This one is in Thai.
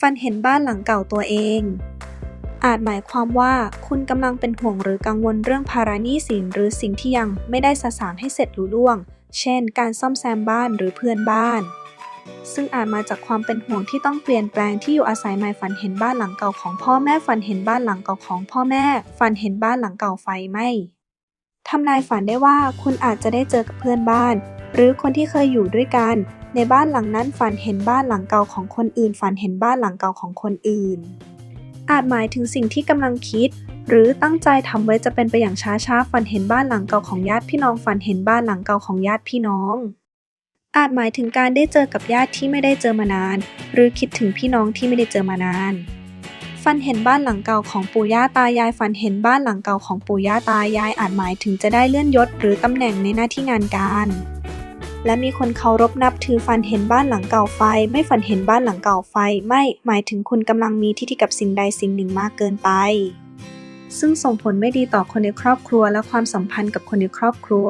ฝันเห็นบ้านหลังเก่าตัวเอง อาจหมายความว่าคุณกำลังเป็นห่วงหรือกังวลเรื่องภาระหนี้สินหรือสิ่งที่ยังไม่ได้สสางให้เสร็จลุล่วง เช่น การซ่อมแซมบ้านหรือเพื่อนบ้าน ซึ่งอาจมาจากความเป็นห่วงที่ต้องเปลี่ยนแปลงที่อยู่อาศัยใหม่ฝันเห็นบ้านหลังเก่าของพ่อแม่ฝันเห็นบ้านหลังเก่าของพ่อแม่ ฝันเห็นบ้านหลังเก่าไฟไหมทำนายฝันได้ว่าคุณอาจจะได้เจอกับเพื่อนบ้าน หรือคนที่เคยอยู่ด้วยกัน ในบ้านหลังนั้นฝันเห็นบ้านหลังเก่าของคนอื่น ฝันเห็นบ้านหลังเก่าของคนอื่น อาจหมายถึงสิ่งที่กำลังคิด หรือตั้งใจทำไว้จะเป็นไปอย่างช้าๆฝันเห็นบ้านหลังเก่าของญาติพี่น้อง ฝันเห็นบ้านหลังเก่าของญาติพี่น้อง อาจหมายถึงการได้เจอกับญาติที่ไม่ได้เจอมานาน หรือคิดถึงพี่น้องที่ไม่ได้เจอมานานฝันเห็นบ้านหลังเก่าของปู่ย่าตายายฝันเห็นบ้านหลังเก่าของปู่ย่าตายายอาจหมายถึงจะได้เลื่อนยศหรือตำแหน่งในหน้าที่งานการ และมีคนเคารพนับถือฝันเห็นบ้านหลังเก่าไฟ ไม่ฝันเห็นบ้านหลังเก่าไฟ ไม่หมายถึงคุณกำลังมีทิฏฐิกับสิ่งใดสิ่งหนึ่งมากเกินไป ซึ่งส่งผลไม่ดีต่อคนในครอบครัวและความสัมพันธ์กับคนในครอบครัว